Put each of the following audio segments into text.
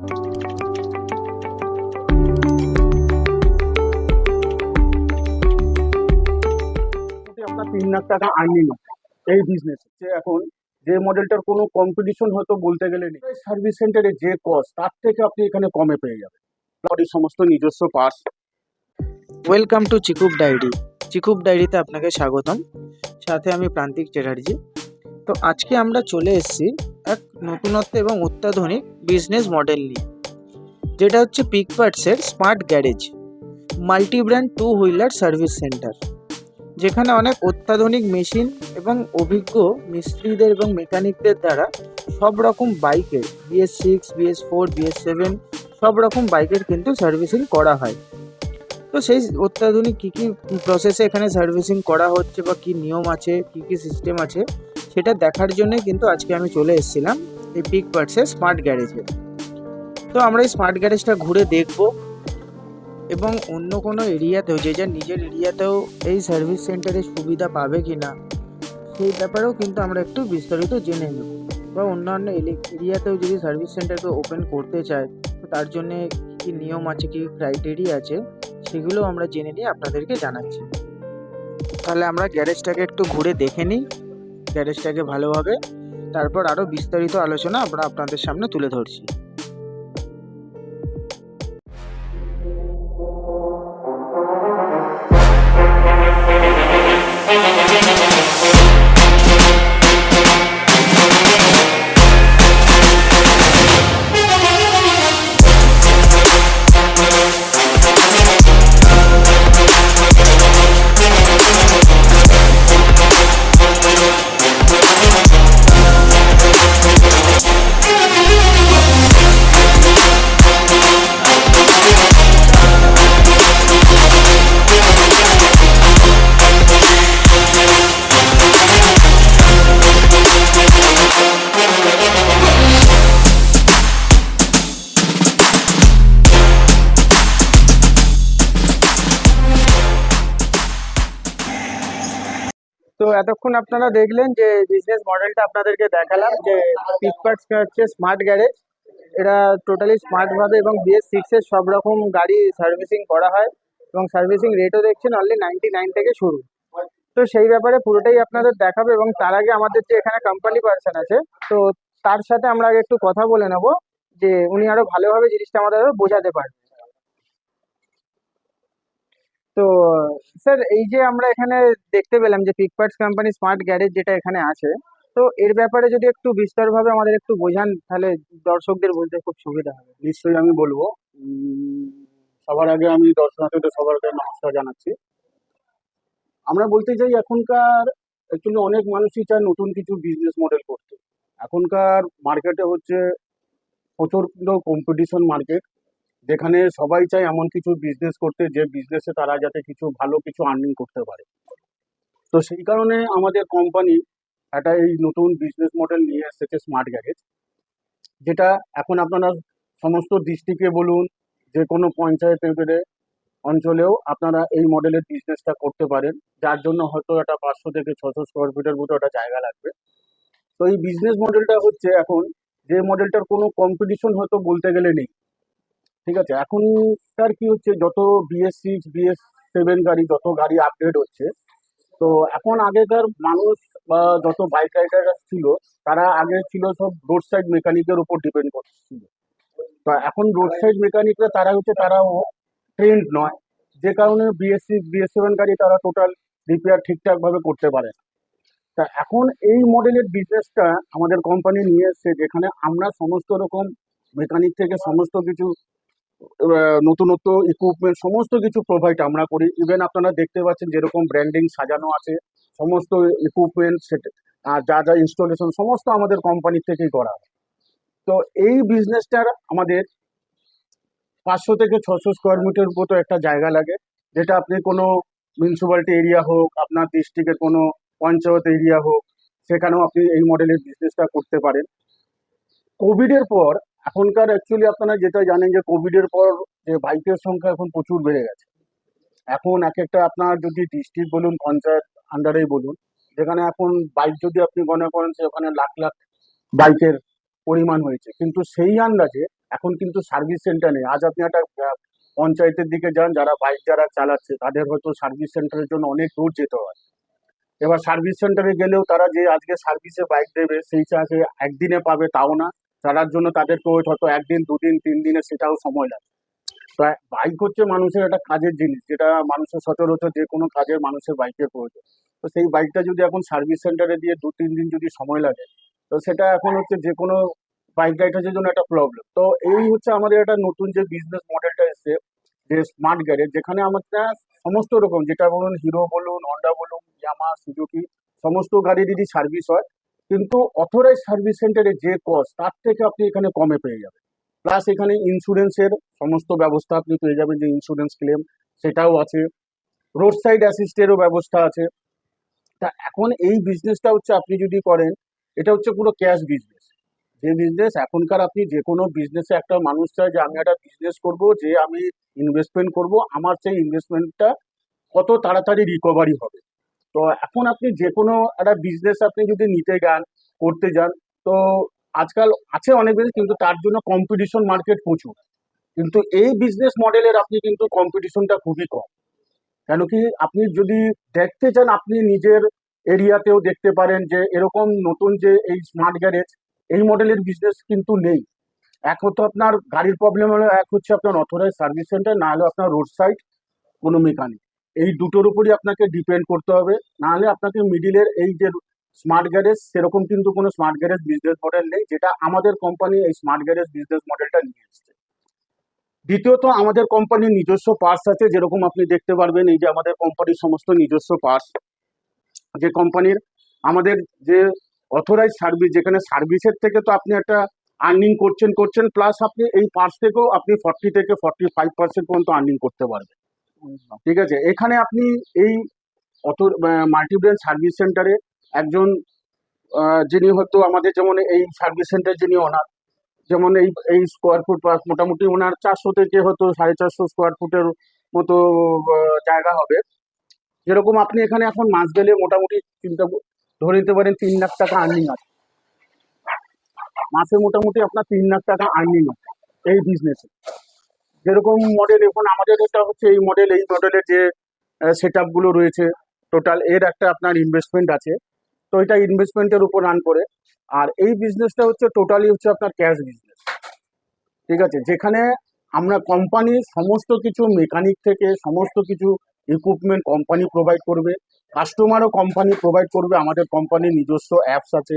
তিন লাখ টাকা এই বিজনেস যে এখন যে মডেলটার কোনো কম্পিটিশন হয়তো বলতে গেলে নেই। সার্ভিস সেন্টারে যে কস্ট তার থেকে আপনি এখানে কমে পেয়ে যাবেন। সমস্ত নিজস্ব পার্টস ওয়েলকাম টু চিকুব ডায়েরি ডায়েরিতে আপনাকে স্বাগতম। সাথে আমি প্রান্তিক চ্যাটার্জি। তো আজকে আমরা চলে এসেছি এক নতুনত্ব এবং অত্যাধুনিক বিজনেস মডেল নিয়ে, যেটা হচ্ছে pick পার্টসের smart garage multi brand two wheeler service centre যেখানে অনেক অত্যাধুনিক মেশিন এবং অভিজ্ঞ মিস্ত্রিদের এবং মেকানিকদের দ্বারা সব রকম বাইকের BS six BS four BS seven সব রকম বাইকের কিন্তু সার্ভিসিং করা হয়। তো সেই অত্যাধুনিক কী কী প্রসেসে এখানে সার্ভিসিং করা হচ্ছে বা কী নিয়ম আছে, কী কী সিস্টেম আছে সেটা দেখার জন্যই কিন্তু আজকে আমি চলে এসেছিলাম এই পিক পার্টসের স্মার্ট গ্যারেজে তো আমরা এই স্মার্ট গ্যারেজটা ঘুরে দেখব এবং অন্য কোনো এরিয়াতেও যে যার নিজের এরিয়াতেও এই সার্ভিস সেন্টারের সুবিধা পাবে কি না সেই ব্যাপারেও কিন্তু আমরা একটু বিস্তারিত জেনে নেব। বা অন্যান্য এরিয়াতেও যদি সার্ভিস সেন্টারকে ওপেন করতে চায়, তো তার জন্যে কী নিয়ম আছে, কী ক্রাইটেরিয়া আছে সেগুলো আমরা জেনে নিয়ে আপনাদেরকে জানাচ্ছি। তাহলে আমরা গ্যারেজটাকে একটু ঘুরে দেখে নিই। গ্যারেজটাকে ভালোভাবে তারপর আরও বিস্তারিত আলোচনা আমরা আপনাদের সামনে তুলে ধরছি। এতক্ষণ আপনারা দেখলেন যে বিজনেস মডেলটা আপনাদেরকে দেখালাম, যে ফ্লিপকার্ট হচ্ছে স্মার্ট গ্যারেজ এটা টোটালি স্মার্টভাবে এবং বিএস সিক্সের সব রকম গাড়ি সার্ভিসিং করা হয় এবং সার্ভিসিং রেটও দেখছেন অনলি নাইনটি নাইন থেকে শুরু। তো সেই ব্যাপারে পুরোটাই আপনাদের দেখাবে এবং তার আগে আমাদের যে এখানে কোম্পানি পার্সন আছে, তো তার সাথে আমরা আগে একটু কথা বলে নেব, যে উনি আরও ভালোভাবে জিনিসটা আমাদের বোঝাতে পারবেন তো, স্যার, এই যে আমরা এখানে দেখতে পেলাম যে পিকপার্টস কোম্পানি স্মার্ট গ্যারেজ যেটা এখানে আছে, তো এর ব্যাপারে যদি একটু বিস্তারভাবে আমাদের একটু বোঝান, তাহলে দর্শকদের বলতে খুব সুবিধা হবে। নিশ্চয়ই আমি বলব। সবার আগে আমি দর্শনার্থীদের আগে নমস্কার জানাচ্ছি। আমরা বলতে চাই, এখনকার অ্যাকচুয়ালি অনেক মানুষই চায় নতুন কিছু বিজনেস মডেল করতে। এখনকার মার্কেটে হচ্ছে প্রচণ্ড কম্পিটিশন মার্কেট যেখানে সবাই চায় এমন কিছু বিজনেস করতে, যে বিজনেসে তারা যাতে কিছু ভালো কিছু আর্নিং করতে পারে। তো সেই কারণে আমাদের কোম্পানি একটা এই নতুন বিজনেস মডেল নিয়ে এসেছে স্মার্ট গ্যারেজ যেটা এখন আপনারা সমস্ত ডিস্ট্রিক্টে বলুন, যে কোনো পঞ্চায়েত লেভেলে অঞ্চলেও আপনারা এই মডেলের বিজনেসটা করতে পারেন। যার জন্য হয়তো একটা পাঁচশো থেকে ছশো স্কোয়ার ফিটের মতো একটা জায়গা লাগবে। তো এই বিজনেস মডেলটা হচ্ছে এখন, যে মডেলটার কোনো কম্পিটিশন হয়তো বলতে গেলে নেই। ঠিক আছে? এখনকার কি হচ্ছে? যত বিএস সিক্স বিএস সেভেন গাড়ি, যত গাড়ি আপগ্রেড হচ্ছে, তো এখন আগেকার মানুষ বা যত বাইক রাইডাররা ছিল, তারা আগে ছিল সব রোড সাইড মেকানিকের উপর ডিপেন্ড করছিল। তো এখন রোড সাইড মেকানিকরা তারা হচ্ছে, তারাও ট্রেন্ড নয়। যে কারণে বিএস সিক্স বিএস সেভেন গাড়ি তারা টোটাল রিপেয়ার ঠিকঠাকভাবে করতে পারে না। তা এখন এই মডেলের বিজনেসটা আমাদের কোম্পানি নিয়ে এসছে, যেখানে আমরা সমস্ত রকম মেকানিক থেকে সমস্ত কিছু নতুনত্ব ইকুইপমেন্ট সমস্ত কিছু প্রোভাইড আমরা করি। ইভেন আপনারা দেখতে পাচ্ছেন যেরকম ব্র্যান্ডিং সাজানো আছে, সমস্ত ইকুইপমেন্ট সেটা যা যা ইনস্টলেশন সমস্ত আমাদের কোম্পানি থেকেই করা তো এই বিজনেসটার আমাদের পাঁচশো থেকে ছশো স্কোয়ার মিটার মতো একটা জায়গা লাগে, যেটা আপনি কোনো মিউনিসিপ্যালিটি এরিয়া হোক, আপনার ডিস্ট্রিক্টের কোনো পঞ্চায়েত এরিয়া হোক, সেখানেও আপনি এই মডেলের বিজনেসটা করতে পারেন। কোভিডের পর এখনকার অ্যাকচুয়ালি আপনারা যেটা জানেন যে কোভিডের পর যে বাইকের সংখ্যা এখন প্রচুর বেড়ে গেছে। এখন এক একটা আপনার যদি ডিস্ট্রিক্ট বলুন, পঞ্চায়েত আন্ডারেই বলুন, যেখানে এখন বাইক যদি আপনি মনে করেন সে ওখানে লাখ লাখ বাইকের পরিমাণ হয়েছে। কিন্তু সেই আন্দাজে এখন কিন্তু সার্ভিস সেন্টার নেই। আজ আপনি একটা পঞ্চায়েতের দিকে যান, যারা বাইক যারা চালাচ্ছে, তাদের হয়তো সার্ভিস সেন্টারের জন্য অনেক দূর যেতে হয়। এবার সার্ভিস সেন্টারে গেলেও তারা যে আজকে সার্ভিসে বাইক দেবে, সেই চাষে একদিনে পাবে তাও না। তার জন্য তাদেরকে ওই হয়তো একদিন, দুদিন, তিন দিনে সেটাও সময় লাগে। তো বাইক হচ্ছে মানুষের একটা কাজের জিনিস, যেটা মানুষের সচরাচর যে কোনো কাজের মানুষের বাইকের প্রয়োজন। তো সেই বাইকটা যদি এখন সার্ভিস সেন্টারে দিয়ে দু তিন দিন যদি সময় লাগে, তো সেটা এখন হচ্ছে যে কোনো বাইক রাইডারের জন্য একটা প্রবলেম তো এই হচ্ছে আমাদের একটা নতুন যে বিজনেস মডেলটা এসছে, যে স্মার্ট গ্যারেজ যেখানে আমাদের সমস্ত রকম, যেটা বলুন হিরো বলুন হন্ডা বলুন ইয়ামা সুজুকি সমস্ত গাড়িরই সার্ভিস হয় কিন্তু অথরাইজ সার্ভিস সেন্টারে যে কস্ট তার থেকে আপনি এখানে কমে পেয়ে যাবেন। প্লাস এখানে ইন্স্যুরেন্সের সমস্ত ব্যবস্থা আপনি পেয়ে যাবেন, যে ইন্স্যুরেন্স ক্লেম সেটাও আছে। রোড সাইড অ্যাসিস্টেরও ব্যবস্থা আছে। তা এখন এই বিজনেসটা হচ্ছে আপনি যদি করেন, এটা হচ্ছে পুরো ক্যাশ বিজনেস যে বিজনেস এখনকার আপনি যে কোনো বিজনেসে একটা মানুষ চায় যে, আমি একটা বিজনেস করব, যে আমি ইনভেস্টমেন্ট করব, আমার সেই ইনভেস্টমেন্টটা কত তাড়াতাড়ি রিকভারি হবে। তো এখন আপনি যে কোনো একটা বিজনেস আপনি যদি নিতে যান, করতে যান, তো আজকাল আছে অনেক বেশি কিন্তু তার জন্য কম্পিটিশন মার্কেট প্রচুর। কিন্তু এই বিজনেস মডেলের আপনি কিন্তু কম্পিটিশনটা খুবই কম। কেন কি আপনি যদি দেখতে চান, আপনি নিজের এরিয়াতেও দেখতে পারেন যে এরকম নতুন যে এই স্মার্ট গ্যারেজ এই মডেলের বিজনেস কিন্তু নেই। এক হতো আপনার গাড়ির প্রবলেম হলো, এক হচ্ছে আপনার অথরাইজ সার্ভিস সেন্টার না হলে আপনার রোড সাইড কোনো মেকানিক এই দুটোর উপরই আপনাকে ডিপেন্ড করতে হবে। না হলে আপনাকে মিডিলের এই যে স্মার্ট গ্যারেজ সেরকম কিন্তু কোনো স্মার্ট গ্যারেজ বিজনেস মডেল নেই, যেটা আমাদের কোম্পানি এই স্মার্ট গ্যারেজ বিজনেস মডেলটা নিয়ে এসছে। দ্বিতীয়ত, আমাদের কোম্পানির নিজস্ব পার্স আছে, যেরকম আপনি দেখতে পারবেন, এই যে আমাদের কোম্পানির সমস্ত নিজস্ব পার্স যে কোম্পানির আমাদের যে অথরাইজ সার্ভিস যেখানে সার্ভিসের থেকে তো আপনি একটা আর্নিং করছেন করছেন প্লাস আপনি এই পার্স থেকেও আপনি ফর্টি থেকে ফর্টি ফাইভ পার্সেন্ট পর্যন্ত আর্নিং করতে পারবেন। ঠিক আছে? এখানে আপনি এই অত মাল্টিব্র্যান্ড সার্ভিস সেন্টারে একজন যিনি হয়তো আমাদের যেমন এই সার্ভিস সেন্টার যিনি ওনার, যেমন এই এই স্কোয়ার ফুট মোটামুটি ওনার চারশো থেকে হয়তো সাড়ে চারশো স্কোয়ার ফুটের মতো জায়গা হবে। যেরকম আপনি এখানে এখন মাস গেলে মোটামুটি চিন্তা ধরে নিতে পারেন তিন লাখ টাকা আর্নিং আছে। মাসে মোটামুটি আপনার তিন লাখ টাকা আর্নিং আছে এই বিজনেসে যেরকম মডেল এখন আমাদের এটা হচ্ছে এই মডেল এই মডেলের যে সেটগুলো রয়েছে টোটাল এর একটা আপনার ইনভেস্টমেন্ট আছে। তো এটা ইনভেস্টমেন্টের উপর রান করে। আর এই বিজনেসটা হচ্ছে টোটালি হচ্ছে আপনার ক্যাশ বিজনেস ঠিক আছে? যেখানে আমরা কোম্পানি সমস্ত কিছু মেকানিক থেকে সমস্ত কিছু ইকুইপমেন্ট কোম্পানি প্রোভাইড করবে। কাস্টমারও কোম্পানি প্রোভাইড করবে। আমাদের কোম্পানির নিজস্ব অ্যাপস আছে।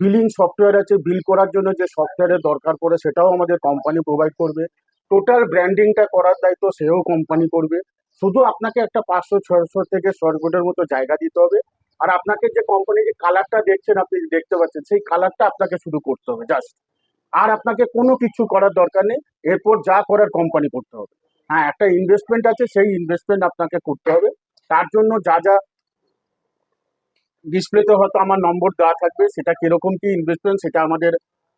বিলিং সফটওয়্যার আছে। বিল করার জন্য যে সফটওয়্যারের দরকার পড়ে, সেটাও আমাদের কোম্পানি প্রোভাইড করবে। টোটাল ব্র্যান্ডিংটা করার দায়িত্ব সেও কোম্পানি করবে। শুধু আপনাকে একটা পাঁচশো, ছয়শো থেকে ফুটের মতো জায়গা দিতে হবে। আর আপনাকে যে কোম্পানি যে কালারটা দেখছেন, আপনি দেখতে পাচ্ছেন, সেই কালারটা আপনাকে শুধু করতে হবে জাস্ট আর আপনাকে কোনো কিছু করার দরকার নেই, এরপর যা করার কোম্পানি করতে হবে। হ্যাঁ একটা ইনভেস্টমেন্ট আছে, সেই ইনভেস্টমেন্ট আপনাকে করতে হবে। তার জন্য যা যা ডিসপ্লেতে হয়তো আমার নম্বর দেওয়া থাকবে, সেটা কীরকম কি ইনভেস্টমেন্ট সেটা আমাদের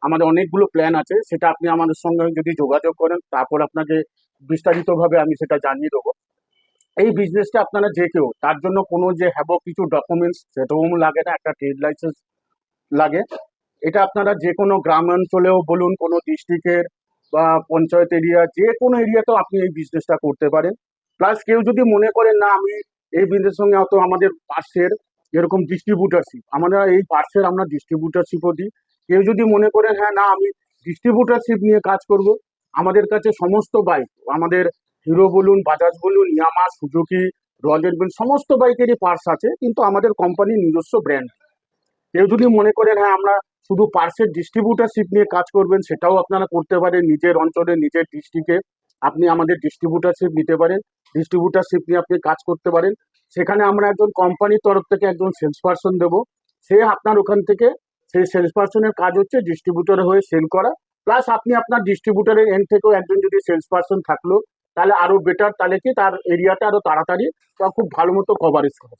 আমাদের অনেকগুলো প্ল্যান আছে, সেটা আপনি আমাদের সঙ্গে যদি যোগাযোগ করেন, তারপর আপনাকে বিস্তারিতভাবে আমি সেটা জানিয়ে দেবো। এই বিজনেসটা আপনারা যে কেউ, তার জন্য কোনো যে হ্যাবো কিছু ডকুমেন্টস সেরকম লাগে না, একটা ট্রেড লাইসেন্স লাগে। এটা আপনারা যে কোনো গ্রাম অঞ্চলেও বলুন, কোনো ডিস্ট্রিক্টের বা পঞ্চায়েত এরিয়া যে কোনো এরিয়াতেও আপনি এই বিজনেসটা করতে পারেন। প্লাস কেউ যদি মনে করেন না, আমি এই বিজনেসের সঙ্গে অত আমাদের পার্সের যেরকম ডিস্ট্রিবিউটারশিপ আমরা এই পার্সের আমরা ডিস্ট্রিবিউটারশিপও দিই। কেউ যদি মনে করেন হ্যাঁ না, আমি ডিস্ট্রিবিউটারশিপ নিয়ে কাজ করব। আমাদের কাছে সমস্ত বাইক আমাদের হিরো বলুন বাজাজ বলুন ইয়ামা সুজুকি রয়্যাল এনফিল্ড সমস্ত বাইকেরই পার্টস আছে, কিন্তু আমাদের কোম্পানির নিজস্ব ব্র্যান্ড কেউ যদি মনে করেন হ্যাঁ আমরা শুধু পার্সের ডিস্ট্রিবিউটারশিপ নিয়ে কাজ করবেন, সেটাও আপনারা করতে পারেন নিজের অঞ্চলে, নিজের ডিস্ট্রিক্টে আপনি আমাদের ডিস্ট্রিবিউটারশিপ নিতে পারেন ডিস্ট্রিবিউটারশিপ নিয়ে আপনি কাজ করতে পারেন। সেখানে আমরা একজন কোম্পানির তরফ থেকে একজন সেলস পার্সন দেবো। সে আপনার ওখান থেকে সেই সেলস পার্সনের কাজ হচ্ছে ডিস্ট্রিবিউটর হয়ে সেল করা। প্লাস আপনি আপনার ডিস্ট্রিবিউটারের এন্ড থেকেও একজন যদি সেলস পার্সন থাকল, তাহলে আরও বেটার তাহলে কি তার এরিয়াটা আরও তাড়াতাড়ি বা খুব ভালো মতো কভারেজ হবে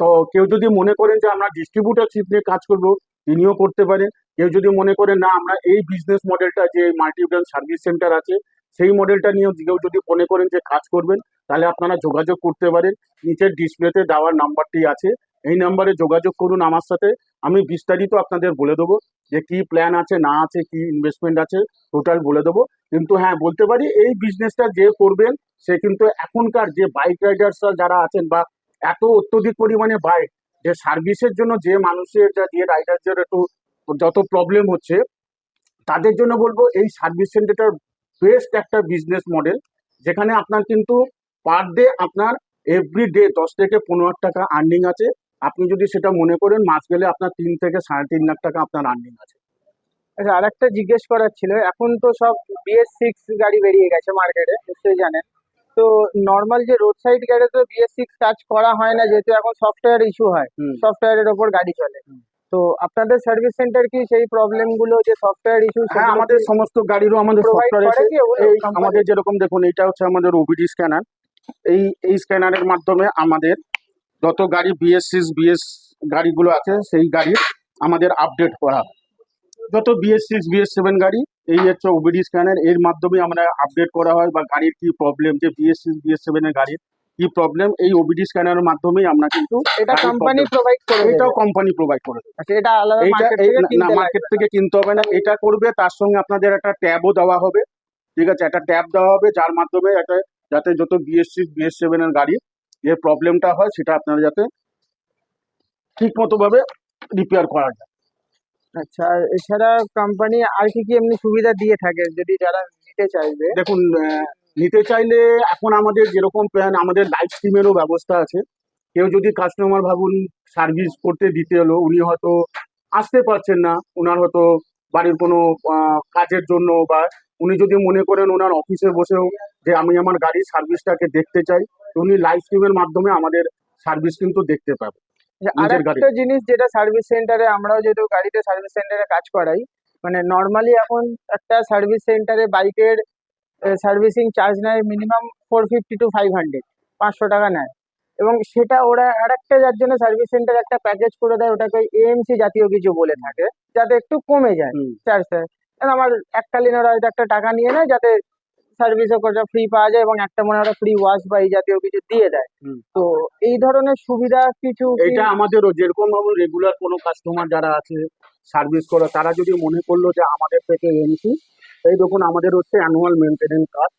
তো কেউ যদি মনে করেন যে আমরা ডিস্ট্রিবিউটারশিপ নিয়ে কাজ করব, তিনিও করতে পারেন। কেউ যদি মনে করেন, না, আমরা এই বিজনেস মডেলটা যে মাল্টিব্র্যান্ড সার্ভিস সেন্টার আছে, সেই মডেলটা নিয়েও কেউ যদি মনে করেন যে কাজ করবেন, তাহলে আপনারা যোগাযোগ করতে পারেন। নিচের ডিসপ্লেতে দেওয়ার নাম্বারটি আছে। এই নাম্বারে যোগাযোগ করুন আমার সাথে। আমি বিস্তারিত আপনাদের বলে দেবো যে কি প্ল্যান আছে, না আছে, কি ইনভেস্টমেন্ট আছে টোটাল বলে দেবো। কিন্তু হ্যাঁ বলতে পারি এই বিজনেসটা যে করবেন, সে কিন্তু এখনকার যে বাইক রাইডার্সরা যারা আছেন বা এত অত্যধিক পরিমাণে বাইক যে সার্ভিসের জন্য যে মানুষের যা যে রাইডারদের একটু যত প্রবলেম হচ্ছে, তাদের জন্য বলব এই সার্ভিস সেন্টারটার বেস্ট একটা বিজনেস মডেল যেখানে আপনার কিন্তু পার ডে আপনার এভরি ডে দশ থেকে পনেরো টাকা আর্নিং আছে। আপনি যদি সেটা মনে করেন মাস গেলে আপনার তিন থেকে সাড়ে তিন লাখ টাকা আপনার আর্নিং আছে। আচ্ছা আরেকটা জিজ্ঞেস করার ছিল এখন তো সব বিএস সিক্স গাড়ি বেরিয়ে গেছে মার্কেটে নিশ্চয়ই জানেন। তো নর্মাল যে রোড সাইড গাড়ি তো বিএস সিক্স কাজ করা হয় না যেহেতু এখন সফটওয়্যার ইস্যু হয় সফটওয়্যারের ওপর গাড়ি চলে। তো আপনাদের সার্ভিস সেন্টার কি সেই প্রবলেমগুলো যে সফটওয়্যার ইস্যু হ্যাঁ আমাদের সমস্ত গাড়িরও আমাদের সফটওয়্যার আছে। এই আমাদের যেরকম দেখুন এটা হচ্ছে আমাদের ওবিডি স্ক্যানার এই এই স্ক্যানারের মাধ্যমে আমাদের যত গাড়ি বিএস সিক্স বিএস গাড়িগুলো আছে সেই গাড়ির আমাদের আপডেট করা যত বিএস সিক্স বিএস সেভেন গাড়ি এই হচ্ছে ওবিডি স্ক্যানার এর মাধ্যমে আমরা আপডেট করা হয় বা গাড়ির কি প্রবলেম যে বিএস সিক্স বিএস সেভেনের গাড়ির কি প্রবলেম এই ওবিডি স্ক্যানারের মাধ্যমেই আমরা কিন্তু এটা কোম্পানি প্রোভাইড করে। এটাও কোম্পানি প্রোভাইড করে। আচ্ছা এটা আলাদা মার্কেট থেকে না মার্কেট থেকে কিনতে হবে না এটা করবে তার সঙ্গে আপনাদের একটা ট্যাবও দেওয়া হবে ঠিক আছে একটা ট্যাব দেওয়া হবে যার মাধ্যমে একটা যাতে যত বিএস সিক্স বিএস সেভেনের গাড়ি যে প্রবলেমটা হয় সেটা আপনারা যাতে ঠিক মতো ভাবে রিপেয়ার করা যায়। আচ্ছা এছাড়া কোম্পানি আর কি কি এমনি সুবিধা দিয়ে থাকে যদি যারা নিতে চাইবে? দেখুন নিতে চাইলে এখন আমাদের যেরকম প্ল্যান আমাদের লাইভ স্ট্রিমেরও ব্যবস্থা আছে। কেউ যদি কাস্টমার ভাবুন সার্ভিস করতে দিতে হলো উনি হয়তো আসতে পারছেন না ওনার হয়তো বাড়ির কোনো কাজের জন্য বা উনি যদি মনে করেন ওনার অফিসে বসেও যে আমি আমার গাড়ির সার্ভিসটাকে দেখতে চাই তো উনি লাইভ স্ট্রিমের মাধ্যমে আমাদের সার্ভিস কিন্তু দেখতে পাবে। আর একটা জিনিস যেটা সার্ভিস সেন্টারে আমরাও যেহেতু গাড়িতে সার্ভিস সেন্টারে কাজ করাই মানে নর্মালি এখন একটা সার্ভিস সেন্টারে বাইকের সার্ভিসিং চার্জ নেয় minimum four fifty to five hundred পাঁচশো টাকা নেয়। এবং সেটা ওরা আর একটা যার জন্য সার্ভিস সেন্টার একটা প্যাকেজ করে দেয় ওটাকে এএমসি জাতীয় কিছু বলে থাকে যাতে একটু কমে যায়। চার্জটা আমার এককালীন ওরা হয়তো একটা টাকা নিয়ে নেয় যাতে সার্ভিসও কটা ফ্রি পাওয়া যায় এবং একটা মনে হয় ওরা ফ্রি ওয়াশ বা এই জাতীয় কিছু দিয়ে দেয়। তো এই ধরনের সুবিধা কিছু এটা আমাদেরও যেরকম ধরুন রেগুলার কোনো কাস্টমার যারা আছে সার্ভিস করা তারা যদি মনে করল যে আমাদের থেকে এমসি এই দেখুন আমাদের হচ্ছে অ্যানুয়াল মেনটেনেন্স কার্ড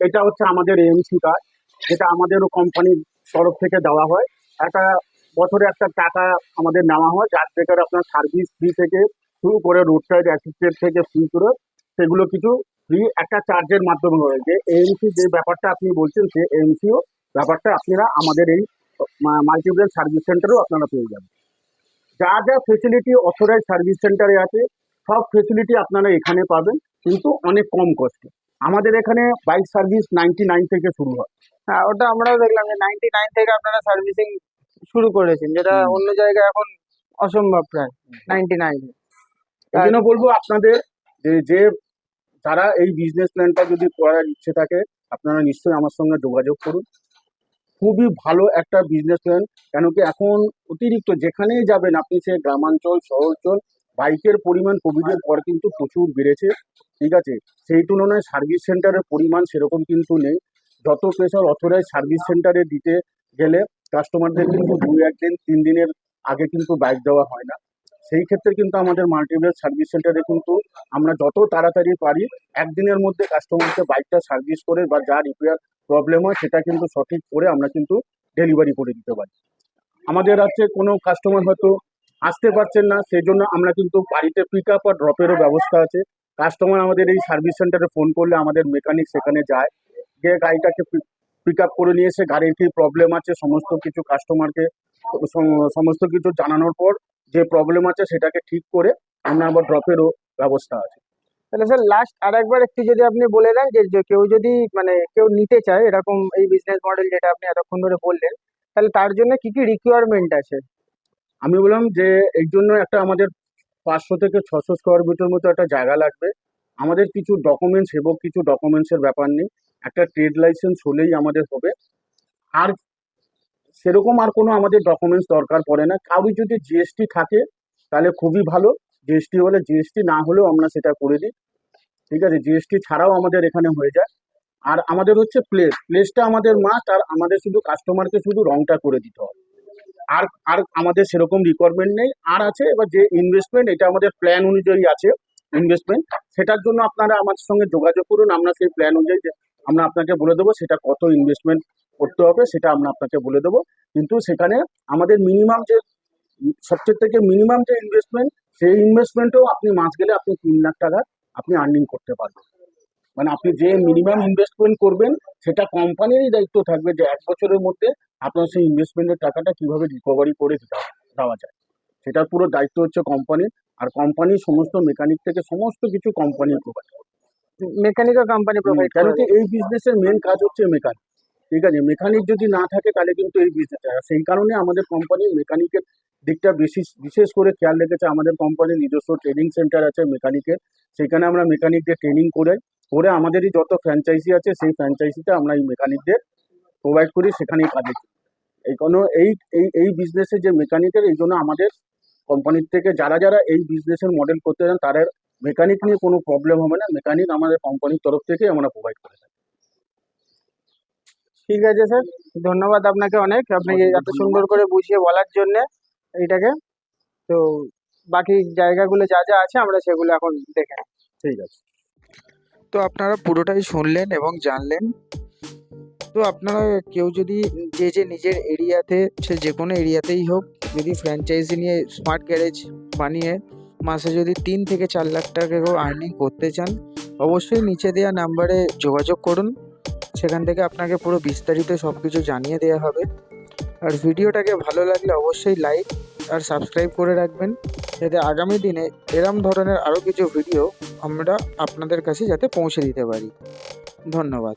এটা হচ্ছে আমাদের এমসি কার্ড যেটা আমাদেরও কোম্পানির তরফ থেকে দেওয়া হয়। একটা বছরে একটা টাকা আমাদের নেওয়া হয় যার থেকে আপনার সার্ভিস ফ্রি থেকে শুরু করে রোড সাইড অ্যাসিস্ট্যান্ট থেকে ফ্রি করে সেগুলো কিছু ফ্রি একটা চার্জের মাধ্যমে হয় যে এমসি যে ব্যাপারটা আপনি বলছেন সে এমসিও ব্যাপারটা আপনারা আমাদের এই মাল্টিপ্লেন সার্ভিস সেন্টারেও আপনারা পেয়ে যাবেন। যা যা ফেসিলিটি অথরাইজ সার্ভিস সেন্টারে আছে সব ফেসিলিটি আপনারা এখানে পাবেন কিন্তু অনেক কম কস্টে আমাদের এখানে বাইক সার্ভিস নাইনটি নাইন থেকে শুরু হয়। হ্যাঁ ওটা আমরাও দেখলাম যে নাইনটি নাইন থেকে আপনারা সার্ভিসিং শুরু করেছেন যেটা অন্য জায়গায় এখন অসম্ভব প্রায় নাইনটি নাইন এই জন্য বলব আপনাদের যে যে যারা এই বিজনেস প্ল্যানটা যদি করার ইচ্ছে থাকে আপনারা নিশ্চয়ই আমার সঙ্গে যোগাযোগ করুন। খুবই ভালো একটা বিজনেস প্ল্যান কেন কি এখন অতিরিক্ত যেখানেই যাবেন আপনি সে গ্রামাঞ্চল শহরাঞ্চল বাইকের পরিমাণ কোভিডের পর কিন্তু প্রচুর বেড়েছে ঠিক আছে? সেই তুলনায় সার্ভিস সেন্টারের পরিমাণ সেরকম কিন্তু নেই। যত প্রেশার অথরাইজ সার্ভিস সেন্টারে দিতে গেলে কাস্টমারদের কিন্তু দু একদিন তিন দিনের আগে কিন্তু বাইক দেওয়া হয় না। সেই ক্ষেত্রে কিন্তু আমাদের মাল্টিপ্লেক্স সার্ভিস সেন্টারে কিন্তু আমরা যত তাড়াতাড়ি পারি, একদিনের মধ্যে কাস্টমারকে বাইকটা সার্ভিস করে বা যা রিপেয়ার প্রবলেম হয় সেটা কিন্তু সঠিক করে আমরা কিন্তু ডেলিভারি করে দিতে পারি। আমাদের আছে কোনো কাস্টমার হয়তো আসতে পারছেন না সেই জন্য আমরা কিন্তু বাড়িতে পিক আপ আর ড্রপেরও ব্যবস্থা আছে। কাস্টমার আমাদের এই সার্ভিস সেন্টারে ফোন করলে আমাদের মেকানিক সেখানে যায়, গিয়ে গাড়িটাকে পিক আপ করে নিয়ে এসে গাড়ির কি প্রবলেম আছে, সমস্ত কিছু কাস্টমারকে সমস্ত কিছু জানানোর পর যে প্রবলেম আছে সেটাকে ঠিক করে আমরা আবার ড্রপেরও ব্যবস্থা আছে। তাহলে স্যার লাস্ট আর একবার একটু যদি আপনি বলে দেন যে কেউ যদি মানে কেউ নিতে চায় এরকম এই বিজনেস মডেল যেটা আপনি এতক্ষণ ধরে বললেন তাহলে তার জন্য কি কি রিকোয়ারমেন্ট আছে? আমি বললাম যে এই জন্য একটা আমাদের পাঁচশো থেকে ছশো স্কোয়ার মিটার মতো একটা জায়গা লাগবে। আমাদের কিছু ডকুমেন্টস এবং কিছু ডকুমেন্টসের ব্যাপার নেই। একটা ট্রেড লাইসেন্স হলেই আমাদের হবে। আর সেরকম আর কোনো আমাদের ডকুমেন্টস দরকার পড়ে না। কারোর যদি জিএসটি থাকে, তাহলে খুবই ভালো। জিএসটি হলে জিএসটি না হলেও আমরা সেটা করে দিই। ঠিক আছে? জিএসটি ছাড়াও আমাদের এখানে হয়ে যায়। আর আমাদের হচ্ছে প্লেস প্লেসটা আমাদের মাস্ট আর আমাদের শুধু কাস্টমারকে শুধু রংটা করে দিতে হবে। আর আর আমাদের সেরকম রিকোয়ারমেন্ট নেই। আর আছে এবার যে ইনভেস্টমেন্ট এটা আমাদের প্ল্যান অনুযায়ী আছে ইনভেস্টমেন্ট সেটার জন্য আপনারা আমাদের সঙ্গে যোগাযোগ করুন। আমরা সেই প্ল্যান অনুযায়ী আমরা আপনাকে বলে দেবো সেটা কত ইনভেস্টমেন্ট করতে হবে সেটা আমরা আপনাকে বলে দেবো। কিন্তু সেখানে আমাদের মিনিমাম যে সবচেয়ে থেকে মিনিমাম যে ইনভেস্টমেন্ট সেই ইনভেস্টমেন্টও আপনি মাস গেলে আপনি তিন লাখ টাকা আপনি আর্নিং করতে পারবেন। মানে আপনি যে মিনিমাম ইনভেস্টমেন্ট করবেন সেটা কোম্পানিরই দায়িত্ব থাকবে যে এক বছরের মধ্যে আপনার সেই ইনভেস্টমেন্টের টাকাটা কীভাবে রিকভারি করে দেওয়া দেওয়া যায়। সেটার পুরো দায়িত্ব হচ্ছে কোম্পানির আর কোম্পানি সমস্ত মেকানিক থেকে সমস্ত কিছু company provide mechanical company provide কেন কি এই বিজনেসের মেন কাজ হচ্ছে মেকানিক ঠিক আছে মেকানিক যদি না থাকে তাহলে কিন্তু এই বিজনেস সেই কারণে আমাদের কোম্পানি মেকানিকের দিকটা বেশি বিশেষ করে খেয়াল রেখেছে। আমাদের কোম্পানির নিজস্ব ট্রেনিং সেন্টার আছে মেকানিকের সেখানে আমরা মেকানিকদের ট্রেনিং করে করে আমাদেরই যত ফ্র্যাঞ্চাইজি আছে, সেই ফ্র্যাঞ্চাইজিতে আমরা এই মেকানিকদের প্রোভাইড করি, সেখানেই কাজে এই কোনো, এই এই এই বিজনেসে যে মেকানিকের এই জন্য আমাদের কোম্পানির থেকে যারা যারা এই বিজনেসের মডেল করতে চান, তাদের মেকানিক নিয়ে কোনো প্রবলেম হবে না। মেকানিক আমাদের কোম্পানির তরফ থেকে আমরা প্রোভাইড করে থাকি। ঠিক আছে, স্যার। ধন্যবাদ আপনাকে অনেক। আপনি এত সুন্দর করে বুঝিয়ে বলার জন্য এইটাকে তো বাকি জায়গাগুলো যা যা আছে আমরা সেগুলো এখন দেখে ঠিক আছে। তো আপনারা পুরোটাই শুনলেন এবং জানলেন। তো আপনারা কেউ যদি যে যে নিজের এরিয়াতে, সে যে কোনো এরিয়াতেই হোক, যদি ফ্র্যাঞ্চাইজি নিয়ে স্মার্ট গ্যারেজ বানিয়ে মাসে যদি তিন থেকে চার লাখ টাকা আর্নিং করতে চান, অবশ্যই নিচে দেওয়া নাম্বারে যোগাযোগ করুন। সেখান থেকে আপনাকে পুরো বিস্তারিত সব কিছু জানিয়ে দেওয়া হবে। আর ভিডিওটাকে ভালো লাগলে অবশ্যই লাইক আর সাবস্ক্রাইব করে রাখবেন। যাতে আগামী দিনে এরম ধরনের আরও কিছু ভিডিও আমরা আপনাদের কাছে যাতে পৌঁছে দিতে পারি। ধন্যবাদ।